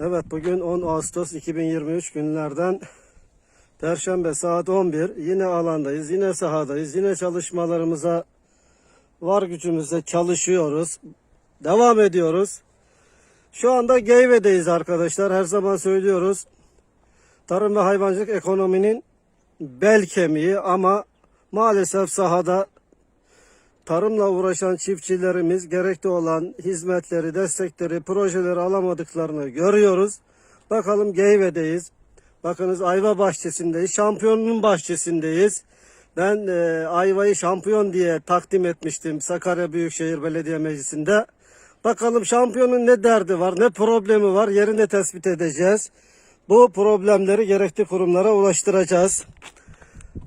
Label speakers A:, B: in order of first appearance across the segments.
A: Evet bugün 10 Ağustos 2023 günlerden Perşembe saat 11 yine alandayız yine sahadayız yine çalışmalarımıza var gücümüzle çalışıyoruz. Devam ediyoruz. Şu anda Geyve'deyiz arkadaşlar. Her zaman söylüyoruz. Tarım ve hayvancılık ekonominin bel kemiği ama maalesef sahada tarımla uğraşan çiftçilerimiz gerekli olan hizmetleri, destekleri, projeleri alamadıklarını görüyoruz. Bakalım Geyve'deyiz. Bakınız ayva bahçesindeyiz. Şampiyonun bahçesindeyiz. Ben e, ayvayı şampiyon diye takdim etmiştim Sakarya Büyükşehir Belediye Meclisi'nde. Bakalım şampiyonun ne derdi var, ne problemi var yerinde tespit edeceğiz. Bu problemleri gerekli kurumlara ulaştıracağız.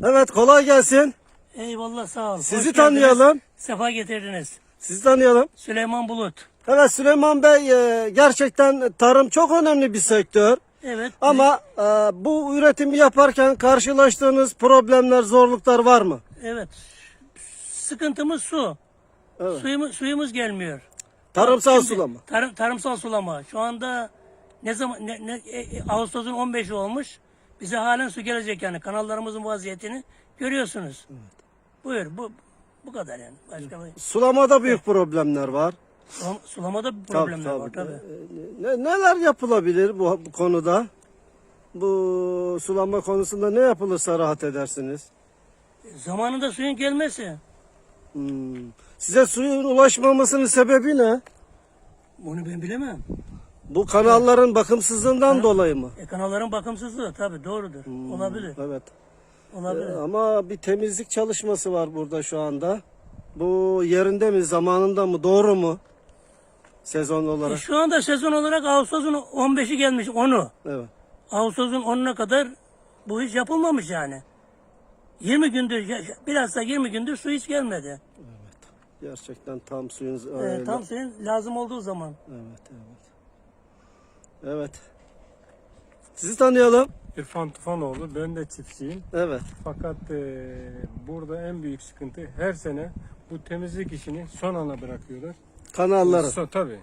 A: Evet kolay gelsin.
B: Eyvallah sağ ol.
A: Sizi
B: Hoş geldiniz.
A: tanıyalım.
B: Sefa getirdiniz.
A: Sizi tanıyalım.
B: Süleyman Bulut.
A: Evet Süleyman Bey e, gerçekten tarım çok önemli bir sektör.
B: Evet.
A: Ama e, bu üretimi yaparken karşılaştığınız problemler, zorluklar var mı?
B: Evet. Sıkıntımız su.
A: Evet.
B: Suyumuz, suyumuz gelmiyor.
A: Tarımsal
B: Şimdi
A: sulama.
B: Tarım, tarımsal sulama. Şu anda ne zaman ne, ne, e, Ağustos'un 15'i olmuş. Bize halen su gelecek yani. Kanallarımızın vaziyetini görüyorsunuz. Buyur bu bu kadar yani. Başka bir
A: Sulamada büyük problemler var.
B: Sulam- sulamada bir
A: Tabii,
B: problemler var tabii.
A: Ne, neler yapılabilir bu, bu konuda? Bu sulama konusunda ne yapılırsa rahat edersiniz?
B: Zamanında suyun gelmesi.
A: Hmm. Size suyun ulaşmamasının sebebi ne?
B: Onu ben bilemem.
A: Bu kanalların bakımsızlığından dolayı mı?
B: E, kanalların bakımsızlığı tabii doğrudur.
A: Hmm.
B: Olabilir.
A: Evet.
B: Olabilir.
A: Ee, Ama bir temizlik çalışması var burada şu anda. Bu yerinde mi, zamanında mı, doğru mu? Sezon
B: E,
A: olarak.
B: şu anda sezon olarak Ağustos'un 15'i gelmiş 10'u.
A: Evet.
B: Ağustos'un 10'una kadar bu iş yapılmamış yani. 20 gündür ya- bilhassa 20 gündür su hiç gelmedi.
A: Gerçekten tam suyun
B: E,
A: öyle.
B: tam senin lazım olduğu zaman.
A: Evet, evet. Evet. Sizi tanıyalım.
C: İrfan Tufanoğlu, ben de çiftçiyim.
A: Evet.
C: Fakat e, burada en büyük sıkıntı her sene bu temizlik işini son ana bırakıyorlar.
A: Kanalları.
C: Su, tabii.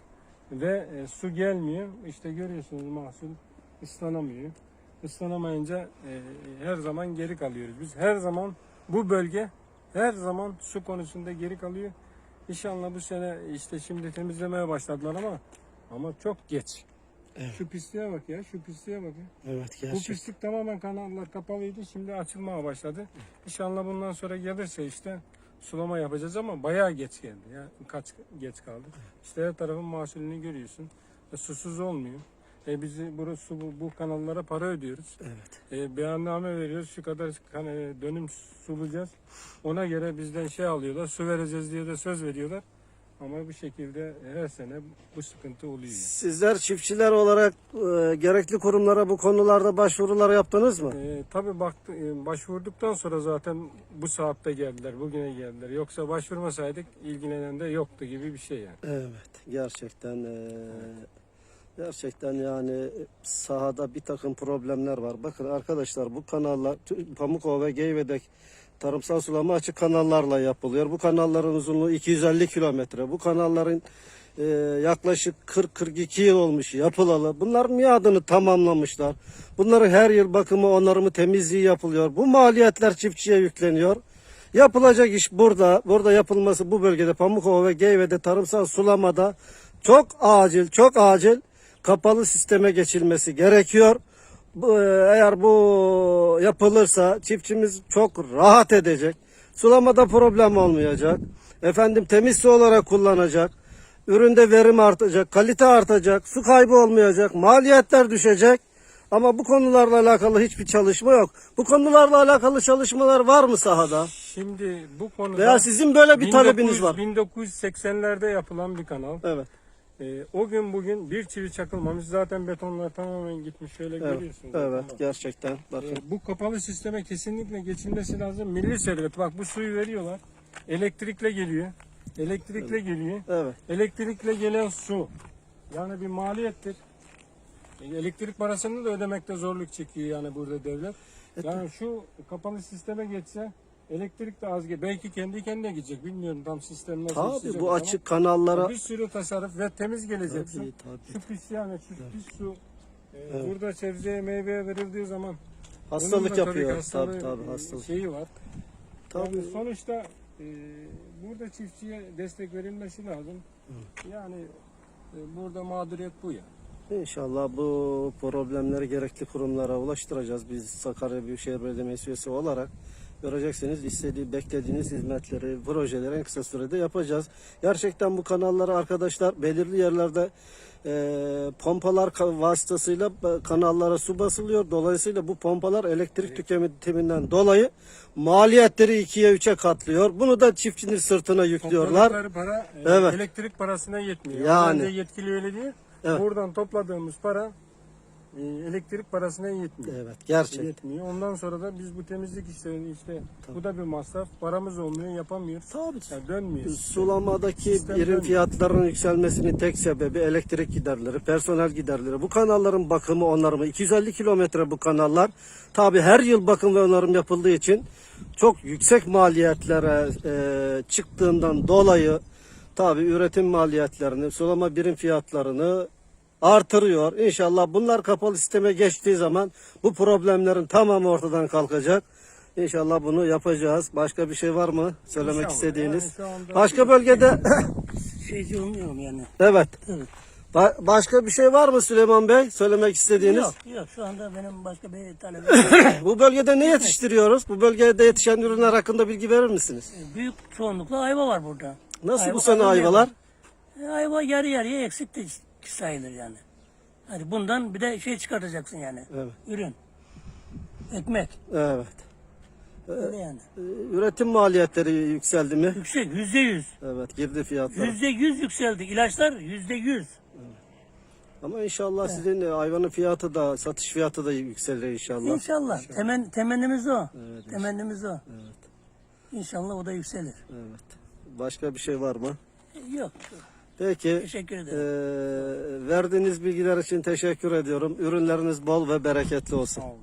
C: Ve e, su gelmiyor. İşte görüyorsunuz mahsul ıslanamıyor. Islanamayınca e, her zaman geri kalıyoruz. Biz her zaman bu bölge her zaman su konusunda geri kalıyor. İnşallah bu sene işte şimdi temizlemeye başladılar ama ama çok geç. Şu pisliğe bak ya, şu pisliğe bak ya.
A: Evet
C: Bu
A: gerçek.
C: pislik tamamen kanallar kapalıydı. Şimdi açılmaya başladı. İnşallah bundan sonra gelirse işte sulama yapacağız ama bayağı geç geldi. Ya kaç geç kaldı. İşte her tarafın mahsulünü görüyorsun. E, susuz olmuyor. E bizi burası bu, bu kanallara para ödüyoruz.
A: Evet.
C: E, beyanname veriyoruz. Şu kadar e, dönüm sulayacağız. Ona göre bizden şey alıyorlar. Su vereceğiz diye de söz veriyorlar. Ama bu şekilde her sene bu sıkıntı oluyor.
A: Sizler çiftçiler olarak e, gerekli kurumlara bu konularda başvurular yaptınız mı?
C: Ee, tabii baktı, e, başvurduktan sonra zaten bu saatte geldiler, bugüne geldiler. Yoksa başvurmasaydık ilgilenen de yoktu gibi bir şey yani.
A: Evet. Gerçekten e, gerçekten yani sahada bir takım problemler var. Bakın arkadaşlar bu kanallar Pamukova ve Geyve'de tarımsal sulama açık kanallarla yapılıyor. Bu kanalların uzunluğu 250 kilometre. Bu kanalların e, yaklaşık 40-42 yıl olmuş yapılalı. Bunlar miadını tamamlamışlar. Bunların her yıl bakımı, onarımı, temizliği yapılıyor. Bu maliyetler çiftçiye yükleniyor. Yapılacak iş burada. Burada yapılması bu bölgede Pamukova ve Geyve'de tarımsal sulamada çok acil, çok acil kapalı sisteme geçilmesi gerekiyor. Bu, eğer bu yapılırsa çiftçimiz çok rahat edecek. Sulamada problem olmayacak. Efendim temiz su olarak kullanacak. Üründe verim artacak, kalite artacak, su kaybı olmayacak, maliyetler düşecek. Ama bu konularla alakalı hiçbir çalışma yok. Bu konularla alakalı çalışmalar var mı sahada?
C: Şimdi bu konuda
A: Veya sizin böyle bir talebiniz var.
C: 1980'lerde yapılan bir kanal.
A: Evet.
C: Ee, o gün bugün bir çivi çakılmamış. Zaten betonlar tamamen gitmiş. Şöyle
A: Evet,
C: görüyorsunuz.
A: evet
C: Ama,
A: gerçekten. Bakın.
C: e, bu kapalı sisteme kesinlikle geçilmesi lazım. Milli servet. Bak bu suyu veriyorlar. Elektrikle geliyor. Elektrikle geliyor.
A: Evet.
C: Elektrikle gelen su yani bir maliyettir. E, Elektrik parasını da ödemekte zorluk çekiyor yani burada devlet. Yani şu kapalı sisteme geçse elektrik de az ge- belki kendi kendine gidecek bilmiyorum tam sistem nasıl
A: Tabii
C: işleyecek
A: bu
C: ama
A: açık kanallara
C: bir sürü tasarruf ve temiz gelecek su.
A: Tabii, tabii.
C: Şu pis yani şu pis su E, Burada sebzeye meyveye verildiği zaman bunun
A: Hastalık
C: da tabii
A: yapıyor.
C: hastalığı,
A: Tabii tabii
C: e,
A: hastalık.
C: Şeyi var.
A: Tabii.
C: Yani sonuçta e, burada çiftçiye destek verilmesi lazım. Yani e, burada mağduriyet bu ya.
A: İnşallah bu problemleri gerekli kurumlara ulaştıracağız. Biz Sakarya Büyükşehir Belediyesi üyesi olarak göreceksiniz istediği, beklediğiniz hizmetleri, projeleri en kısa sürede yapacağız. Gerçekten bu kanalları arkadaşlar belirli yerlerde e, pompalar vasıtasıyla e, kanallara su basılıyor. Dolayısıyla bu pompalar elektrik tüketiminden dolayı maliyetleri ikiye üçe katlıyor. Bunu da çiftçinin sırtına yüklüyorlar.
C: Para e,
A: Evet.
C: elektrik parasına yetmiyor.
A: Yani.
C: Yetkili öyle diyor.
A: Evet.
C: Buradan topladığımız para e, elektrik parasına yetmiyor.
A: Evet, gerçek.
C: Yetmiyor. Ondan sonra da biz bu temizlik işlerini işte bu da bir masraf. Paramız olmuyor, yapamıyoruz.
A: Tabii.
C: Yani dönmüyor.
A: Sulamadaki
C: Sistem dönmüyor.
A: fiyatlarının yükselmesinin tek sebebi elektrik giderleri, personel giderleri. Bu kanalların bakımı, onarımı 250 kilometre bu kanallar. Tabi her yıl bakım ve onarım yapıldığı için çok yüksek maliyetlere e, çıktığından dolayı tabi üretim maliyetlerini, sulama birim fiyatlarını artırıyor. İnşallah bunlar kapalı sisteme geçtiği zaman bu problemlerin tamamı ortadan kalkacak. İnşallah bunu yapacağız. Başka bir şey var mı söylemek
C: İnşallah.
A: istediğiniz?
C: Yani
A: Başka bölgede
B: Şeyci olmuyorum yani.
A: evet.
B: Evet.
A: Ba- başka bir şey var mı Süleyman Bey söylemek istediğiniz?
B: Yok yok şu anda benim başka bir talebim.
A: Bu bölgede ne yetiştiriyoruz? Bu bölgede yetişen ürünler hakkında bilgi verir misiniz?
B: Büyük çoğunlukla ayva var burada.
A: Nasıl
B: Ayva
A: bu sene ayvalar?
B: E, ayva yarı yarıya eksik de sayılır yani. Hadi bundan bir de şey çıkartacaksın yani.
A: Evet.
B: Ürün. Ekmek.
A: Evet.
B: Öyle yani.
A: Ee, Üretim maliyetleri yükseldi mi?
B: Yüksek. Yüzde yüz.
A: Evet, girdi fiyatlar.
B: Yüzde yüz yükseldi. İlaçlar yüzde yüz.
A: Ama inşallah sizin e, hayvanın fiyatı da, satış fiyatı da yükselir inşallah.
B: İnşallah. Temen, temennimiz o.
A: Evet,
B: temennimiz o.
A: Evet,
B: İnşallah o da yükselir.
A: evet. Başka bir şey var mı?
B: Yok.
A: Peki.
B: Teşekkür ederim.
A: verdiğiniz bilgiler için teşekkür ediyorum. Ürünleriniz bol ve bereketli olsun.
C: Sağ olun.